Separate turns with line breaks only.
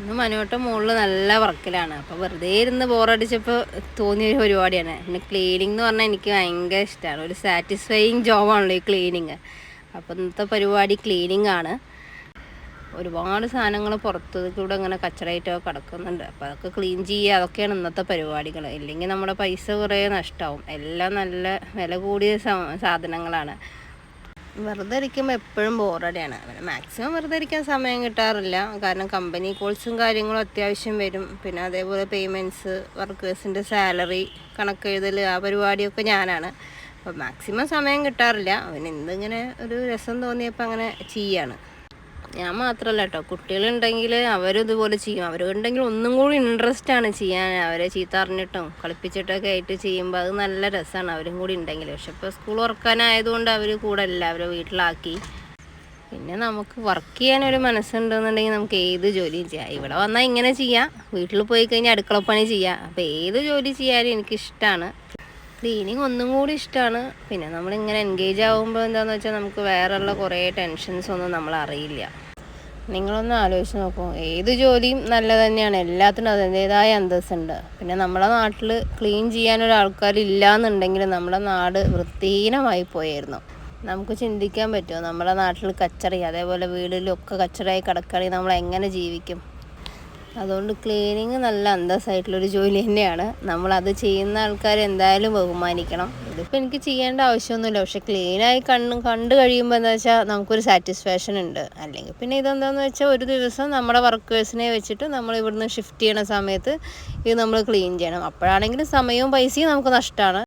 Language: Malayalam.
ഇന്ന് മനോട്ടം മുകളിൽ നല്ല വർക്കിലാണ്. അപ്പോൾ വെറുതെ ഇരുന്ന് ബോറടിച്ചപ്പോൾ തോന്നിയ ഒരു പരിപാടിയാണ്. പിന്നെ ക്ലീനിങ് എന്ന് പറഞ്ഞാൽ എനിക്ക് ഭയങ്കര ഇഷ്ടമാണ് ഒരു സാറ്റിസ്ഫൈയിങ് ജോബാണല്ലോ ഈ ക്ലീനിങ് അപ്പോൾ ഇന്നത്തെ പരിപാടി ക്ലീനിങ് ആണ്. ഒരുപാട് സാധനങ്ങൾ പുറത്ത് കൂടെ ഇങ്ങനെ കച്ചറയായിട്ടൊക്കെ കിടക്കുന്നുണ്ട്. അപ്പോൾ അതൊക്കെ ക്ലീൻ ചെയ്യുക അതൊക്കെയാണ് ഇന്നത്തെ പരിപാടികൾ ഇല്ലെങ്കിൽ നമ്മുടെ പൈസ കുറേ നഷ്ടമാവും എല്ലാം നല്ല വില കൂടിയ സാധനങ്ങളാണ്. വെറുതെ ഇരിക്കുമ്പോൾ എപ്പോഴും ബോറടിയാണ് മാക്സിമം വെറുതെ ഇരിക്കാൻ സമയം കിട്ടാറില്ല. കാരണം കമ്പനി കോൾസും കാര്യങ്ങളും അത്യാവശ്യം വരും. പിന്നെ അതേപോലെ പേയ്മെന്റ്സ് വർക്കേഴ്സിന്റെ സാലറി കണക്ക് കണക്കെഴുതൽ ആ പരിപാടിയൊക്കെ ഞാനാണ്. അപ്പോൾ മാക്സിമം സമയം കിട്ടാറില്ല. അവന് എന്തിങ്ങനെ ഒരു രസം തോന്നിയപ്പോൾ അങ്ങനെ ചെയ്യാണ്. ഞാൻ മാത്രമല്ല കേട്ടോ കുട്ടികളുണ്ടെങ്കിൽ അവരും ഇതുപോലെ ചെയ്യും. അവരുണ്ടെങ്കിൽ ഒന്നും കൂടി ഇൻട്രസ്റ്റ് ആണ് ചെയ്യാൻ. അവരെ ചീത്ത അറിഞ്ഞിട്ടും കളിപ്പിച്ചിട്ടൊക്കെ ആയിട്ട് ചെയ്യുമ്പോൾ അത് നല്ല രസമാണ് അവരും കൂടി ഉണ്ടെങ്കിൽ പക്ഷെ ഇപ്പോൾ സ്കൂൾ ഉറക്കാനായതുകൊണ്ട് അവർ കൂടെ അല്ല. അവരെ വീട്ടിലാക്കി. പിന്നെ നമുക്ക് വർക്ക് ചെയ്യാൻ ഒരു മനസ്സുണ്ടെന്നുണ്ടെങ്കിൽ നമുക്ക് ഏത് ജോലിയും ചെയ്യാം. ഇവിടെ വന്നാൽ ഇങ്ങനെ ചെയ്യാം. വീട്ടിൽ പോയി കഴിഞ്ഞാൽ അടുക്കളപ്പണി ചെയ്യാം. അപ്പോൾ ഏത് ജോലി ചെയ്യാനും എനിക്കിഷ്ടമാണ് ക്ലീനിങ് ഒന്നും കൂടി ഇഷ്ടമാണ് പിന്നെ നമ്മളിങ്ങനെ എൻഗേജ് ആകുമ്പോൾ എന്താണെന്ന് വെച്ചാൽ നമുക്ക് വേറെയുള്ള കുറേ ടെൻഷൻസ് ഒന്നും നമ്മൾ അറിയില്ല. നിങ്ങളൊന്ന് ആലോചിച്ച് നോക്കൂ. ഏത് ജോലിയും നല്ല തന്നെയാണ്. എല്ലാത്തിനും അതിന്റേതായ അന്തസ്സുണ്ട്. പിന്നെ നമ്മുടെ നാട്ടിൽ ക്ലീൻ ചെയ്യാനൊരു ആൾക്കാരില്ല എന്നുണ്ടെങ്കിൽ നമ്മുടെ നാട് വൃത്തിഹീനമായി പോയായിരുന്നു നമുക്ക് ചിന്തിക്കാൻ പറ്റുമോ? നമ്മുടെ നാട്ടിൽ കച്ചറി അതേപോലെ വീടിലൊക്കെ കച്ചറയായി കിടക്കുകയാണെങ്കിൽ നമ്മൾ എങ്ങനെ ജീവിക്കും? അതുകൊണ്ട് ക്ലീനിങ് നല്ല അന്തസ്സായിട്ടുള്ളൊരു ജോലി തന്നെയാണ്. നമ്മളത് ചെയ്യുന്ന ആൾക്കാർ എന്തായാലും ബഹുമാനിക്കണം. ഇതിപ്പോൾ എനിക്ക് ചെയ്യേണ്ട ആവശ്യമൊന്നുമില്ല. പക്ഷെ ക്ലീനായി കണ്ണ് കണ്ടു കഴിയുമ്പോൾ എന്താ വെച്ചാൽ നമുക്കൊരു സാറ്റിസ്ഫാക്ഷൻ ഉണ്ട്. അല്ലെങ്കിൽ പിന്നെ ഇതെന്താണെന്ന് വെച്ചാൽ ഒരു ദിവസം നമ്മുടെ വർക്കേഴ്സിനെ വെച്ചിട്ട് നമ്മൾ ഇവിടുന്ന് ഷിഫ്റ്റ് ചെയ്യണ സമയത്ത് ഇത് നമ്മൾ ക്ലീൻ ചെയ്യണം. അപ്പോഴാണെങ്കിലും സമയവും പൈസയും നമുക്ക് നഷ്ടമാണ്